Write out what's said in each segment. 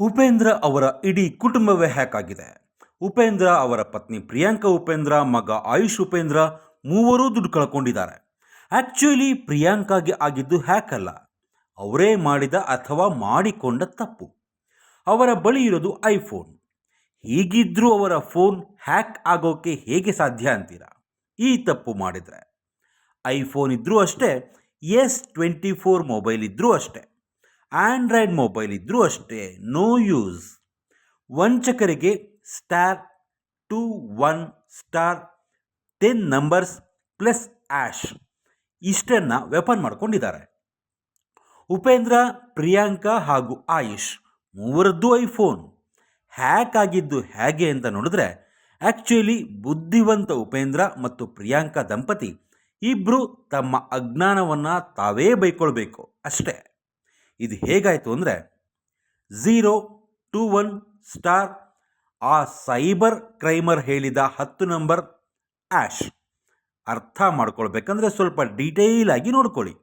ಉಪೇಂದ್ರ ಅವರ ಇಡೀ ಕುಟುಂಬವೇ ಹ್ಯಾಕ್ ಆಗಿದೆ. ಉಪೇಂದ್ರ ಅವರ ಪತ್ನಿ ಪ್ರಿಯಾಂಕಾ ಉಪೇಂದ್ರ, ಮಗ ಆಯುಷ್ ಉಪೇಂದ್ರ ಮೂವರೂ ದುಡ್ಡು ಕಳ್ಕೊಂಡಿದ್ದಾರೆ. ಆ್ಯಕ್ಚುಲಿ ಪ್ರಿಯಾಂಕಾಗೆ ಆಗಿದ್ದು ಹ್ಯಾಕ್ ಅಲ್ಲ. ಅವರೇ ಮಾಡಿದ ಅಥವಾ ಮಾಡಿಕೊಂಡ ತಪ್ಪು. ಅವರ ಬಳಿ ಇರೋದು ಐಫೋನ್. ಹೀಗಿದ್ರೂ ಅವರ ಫೋನ್ ಹ್ಯಾಕ್ ಆಗೋಕ್ಕೆ ಹೇಗೆ ಸಾಧ್ಯ ಅಂತೀರಾ? ಈ ತಪ್ಪು ಮಾಡಿದರೆ. ಐಫೋನ್ ಇದ್ದರೂ ಅಷ್ಟೇ, ಎಸ್ ಟ್ವೆಂಟಿ ಫೋರ್ ಮೊಬೈಲ್ ಇದ್ದರೂ ಅಷ್ಟೇ. ಆಂಡ್ರಾಯ್ಡ್ ಮೊಬೈಲ್ ಇದ್ದರೂ ಅಷ್ಟೇ no use ವಂಚಕರಿಗೆ star two one star ten numbers plus hash ಇಷ್ಟನ್ನು ವೆಪನ್ ಮಾಡ್ಕೊಂಡಿದ್ದಾರೆ. ಉಪೇಂದ್ರ, ಪ್ರಿಯಾಂಕಾ ಹಾಗೂ ಆಯುಷ್ ಮೂವರದ್ದು ಐಫೋನ್. ಹ್ಯಾಕ್ ಆಗಿದ್ದು ಹೇಗೆ ಅಂತ ನೋಡಿದ್ರೆ ಆ್ಯಕ್ಚುಲಿ ಬುದ್ಧಿವಂತ ಉಪೇಂದ್ರ ಮತ್ತು ಪ್ರಿಯಾಂಕಾ ದಂಪತಿ ಇಬ್ಬರು ತಮ್ಮ ಅಜ್ಞಾನವನ್ನು ತಾವೇ ಬೈಕೊಳ್ಬೇಕು ಅಷ್ಟೇ. ಇದು ಹೇಗಾಯಿತು ಅಂದರೆ ಝೀರೋ ಟೂ ಒನ್ ಸ್ಟಾರ್ ಆ ಸೈಬರ್ ಕ್ರೈಮರ್ ಹೇಳಿದ ಹತ್ತು ನಂಬರ್ ಆ್ಯಶ್. ಅರ್ಥ ಮಾಡ್ಕೊಳ್ಬೇಕಂದ್ರೆ ಸ್ವಲ್ಪ ಡೀಟೇಲ್ ಆಗಿ ನೋಡ್ಕೊಳ್ಳಿ.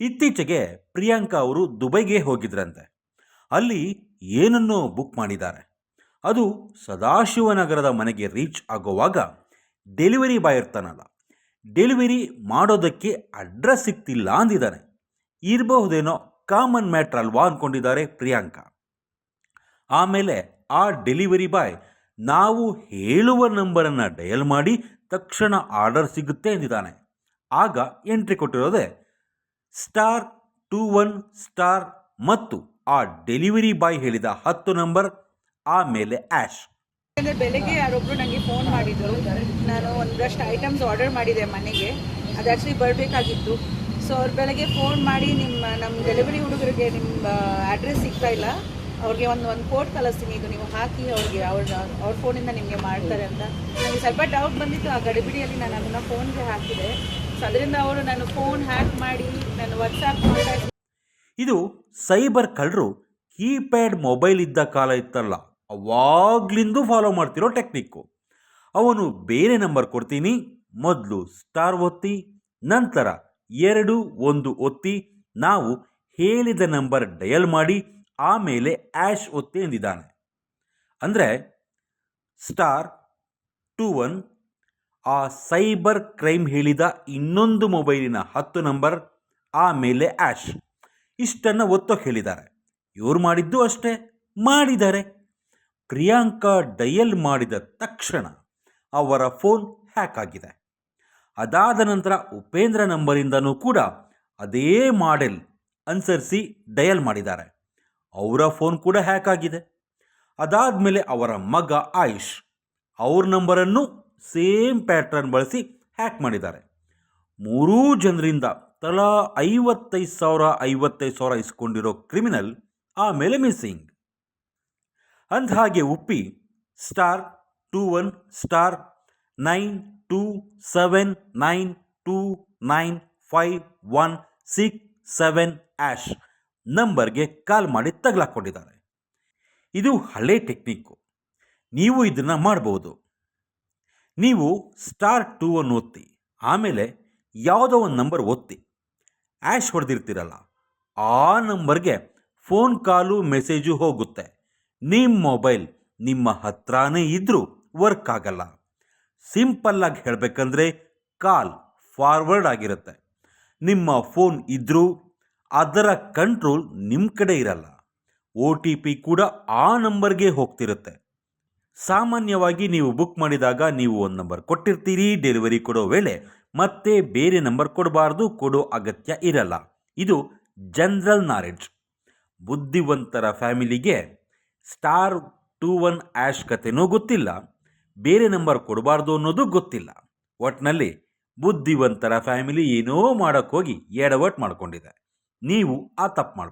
ಇತ್ತೀಚೆಗೆ ಪ್ರಿಯಾಂಕಾ ಅವರು ದುಬೈಗೆ ಹೋಗಿದ್ರಂತೆ. ಅಲ್ಲಿ ಏನನ್ನೋ ಬುಕ್ ಮಾಡಿದ್ದಾರೆ. ಅದು ಸದಾಶಿವನಗರದ ಮನೆಗೆ ರೀಚ್ ಆಗುವಾಗ ಡೆಲಿವರಿ ಬಾಯ್ ಇರ್ತಾನಲ್ಲ, ಡೆಲಿವರಿ ಮಾಡೋದಕ್ಕೆ ಅಡ್ರೆಸ್ ಸಿಗ್ತಿಲ್ಲ ಅಂದಿದ್ದಾನೆ ಇರಬಹುದೇನೋ ಕಾಮನ್ ಮ್ಯಾಟ್ರ್ ಅಲ್ವಾ ಅಂದ್ಕೊಂಡಿದ್ದಾರೆ ಪ್ರಿಯಾಂಕಾ. ಆಮೇಲೆ ಆ ಡೆಲಿವರಿ ಬಾಯ್ ನಾವು ಹೇಳುವ ನಂಬರನ್ನು ಡಯಲ್ ಮಾಡಿ ತಕ್ಷಣ ಆರ್ಡರ್ ಸಿಗುತ್ತೆ ಎಂದಿದ್ದಾನೆ. ಆಗ ಎಂಟ್ರಿ ಕೊಟ್ಟಿರೋದೆ ಸ್ಟಾರ್ ಟೂ ಒನ್ ಸ್ಟಾರ್ ಮತ್ತು ಆ ಡೆಲಿವರಿ ಬಾಯ್ ಹೇಳಿದ ಹತ್ತು ನಂಬರ್ ಆಮೇಲೆ ಆ್ಯಶ್ ಅಂದರೆ ಬೆಳಗ್ಗೆ ಯಾರೊಬ್ಬರು ನನಗೆ ಫೋನ್ ಮಾಡಿದರು. ನಾನು ಒಂದಷ್ಟು ಐಟಮ್ಸ್ ಆರ್ಡರ್ ಮಾಡಿದೆ ಮನೆಗೆ. ಅದು ಆ್ಯಕ್ಚುಲಿ ಬರಬೇಕಾಗಿತ್ತು. ಸೊ ಅವ್ರ ಬೆಳಗ್ಗೆ ಫೋನ್ ಮಾಡಿ ನಿಮ್ಮ ನಮ್ಮ ಡೆಲಿವರಿ ಹುಡುಗರಿಗೆ ನಿಮ್ಮ ಅಡ್ರೆಸ್ ಸಿಗ್ತಾ ಇಲ್ಲ. ಅವ್ರಿಗೆ ಒಂದು ಒಂದು ಕೋಟ್ ಕಳಿಸ್ತೀನಿ. ಇದು ನೀವು ಹಾಕಿ ಅವ್ರಿಗೆ, ಅವ್ರ ಅವ್ರ ಫೋನಿಂದ ನಿಮಗೆ ಮಾಡ್ತಾರೆ ಅಂತ. ನನಗೆ ಸ್ವಲ್ಪ ಡೌಟ್ ಬಂದಿತ್ತು. ಆ ಗಡಿಬಿಡಿಯಲ್ಲಿ ನಾನು ಅದನ್ನು ಫೋನ್ಗೆ ಹಾಕಿದೆ. ಸೊ ಅದರಿಂದ ಅವರು ನಾನು ಫೋನ್ ಹ್ಯಾಕ್ ಮಾಡಿ ನಾನು ವಾಟ್ಸಾಪ್ ಕಾಂಟ್ಯಾಕ್ಟ್ ಇದು ಸೈಬರ್ ಕಳ್ಳರು ಕೀಪ್ಯಾಡ್ ಮೊಬೈಲ್ ಇದ್ದ ಕಾಲ ಇತ್ತಲ್ಲ. ಅವಾಗ್ಲಿಂದು ಫಾಲೋ ಮಾಡ್ತಿರೋ ಟೆಕ್ನಿಕ್ಕು ಅವನು ಬೇರೆ ನಂಬರ್ ಕೊಡ್ತೀನಿ. ಮೊದಲು ಸ್ಟಾರ್ ಒತ್ತಿ, ನಂತರ ಎರಡು ಒಂದು ಒತ್ತಿ ನಾವು ಹೇಳಿದ ನಂಬರ್ ಡಯಲ್ ಮಾಡಿ ಆಮೇಲೆ ಆ್ಯಶ್ ಒತ್ತಿ ಎಂದಿದ್ದಾನೆ. ಅಂದರೆ ಸ್ಟಾರ್ ಟು ಒನ್ ಆ ಸೈಬರ್ ಕ್ರೈಮ್ ಹೇಳಿದ ಇನ್ನೊಂದು ಮೊಬೈಲಿನ ಹತ್ತು ನಂಬರ್, ಆಮೇಲೆ ಆ್ಯಶ್. ಇಷ್ಟನ್ನು ಒತ್ತೋಕೆ ಹೇಳಿದ್ದಾರೆ. ಇವ್ರು ಮಾಡಿದ್ದು ಅಷ್ಟೇ, ಮಾಡಿದ್ದಾರೆ. ಪ್ರಿಯಾಂಕಾ ಡಯಲ್ ಮಾಡಿದ ತಕ್ಷಣ ಅವರ ಫೋನ್ ಹ್ಯಾಕ್ ಆಗಿದೆ. ಅದಾದ ನಂತರ ಉಪೇಂದ್ರ ನಂಬರಿಂದನೂ ಕೂಡ ಅದೇ ಮಾಡೆಲ್ ಅನುಸರಿಸಿ ಡಯಲ್ ಮಾಡಿದ್ದಾರೆ. ಅವರ ಫೋನ್ ಕೂಡ ಹ್ಯಾಕ್ ಆಗಿದೆ. ಅದಾದ ಮೇಲೆ ಅವರ ಮಗ ಆಯುಷ್ ಅವ್ರ ನಂಬರನ್ನು ಸೇಮ್ ಪ್ಯಾಟ್ರನ್ ಬಳಸಿ ಹ್ಯಾಕ್ ಮಾಡಿದ್ದಾರೆ. ಮೂರೂ ಜನರಿಂದ ತಲಾ ಐವತ್ತೈದು ಸಾವಿರ ಐವತ್ತೈದು ಸಾವಿರ ಇಸ್ಕೊಂಡಿರೋ ಕ್ರಿಮಿನಲ್ ಆಮೇಲೆ ಮಿಸ್ಸಿಂಗ್. ಅಂದ ಹಾಗೆ Uppi star two one star nine two seven nine two nine five one six seven hash ನಂಬರ್ಗೆ ಕಾಲ್ ಮಾಡಿ ತಗಲಾಕೊಂಡಿದ್ದಾರೆ. ಇದು ಹಳೆ ಟೆಕ್ನಿಕ್ಕು ನೀವು ಇದನ್ನು ಮಾಡ್ಬೋದು. ನೀವು ಸ್ಟಾರ್ ಟೂ ಅನ್ನು ಒತ್ತಿ, ಆಮೇಲೆ ಯಾವುದೋ ಒಂದು ನಂಬರ್ ಒತ್ತಿ. ಆ್ಯಶ್ ಹೊಡೆದಿರ್ತೀರಲ್ಲ, ಆ ನಂಬರ್ಗೆ ಫೋನ್ ಕಾಲು ಮೆಸೇಜು ಹೋಗುತ್ತೆ. ನಿಮ್ಮ ಮೊಬೈಲ್ ನಿಮ್ಮ ಹತ್ರನೇ ಇದ್ದರೂ ವರ್ಕ್ ಆಗಲ್ಲ. ಸಿಂಪಲ್ಲಾಗಿ ಹೇಳಬೇಕಂದ್ರೆ ಕಾಲ್ ಫಾರ್ವರ್ಡ್ ಆಗಿರುತ್ತೆ. ನಿಮ್ಮ ಫೋನ್ ಇದ್ದರೂ ಅದರ ಕಂಟ್ರೋಲ್ ನಿಮ್ಮ ಕಡೆ ಇರಲ್ಲ. ಒ ಟಿ ಪಿ ಕೂಡ ಆ ನಂಬರ್ಗೆ ಹೋಗ್ತಿರುತ್ತೆ. ಸಾಮಾನ್ಯವಾಗಿ ನೀವು ಬುಕ್ ಮಾಡಿದಾಗ ನೀವು ಒಂದು ನಂಬರ್ ಕೊಟ್ಟಿರ್ತೀರಿ, ಡೆಲಿವರಿ ಕೊಡೋ ವೇಳೆ ಮತ್ತೆ ಬೇರೆ ನಂಬರ್ ಕೊಡಬಾರ್ದು, ಕೊಡೋ ಅಗತ್ಯ ಇರಲ್ಲ. ಇದು ಜನರಲ್ ನಾಲೆಡ್ಜ್. ಬುದ್ಧಿವಂತರ ಫ್ಯಾಮಿಲಿಗೆ ಸ್ಟಾರ್ ಟೂ ಒನ್ ಆ್ಯಶ್ ಕತೆನೂ ಗೊತ್ತಿಲ್ಲ. ಬೇರೆ ನಂಬರ್ ಕೊಡಬಾರ್ದು ಅನ್ನೋದು ಗೊತ್ತಿಲ್ಲ. ಒಟ್ನಲ್ಲಿ ಬುದ್ಧಿವಂತರ ಫ್ಯಾಮಿಲಿ ಏನೋ ಮಾಡೋಕ್ಕೋಗಿ ಎಡವಟ್ಟು ಮಾಡ್ಕೊಂಡಿದೆ. ನೀವು ಆ ತಪ್ಪು ಮಾಡಿ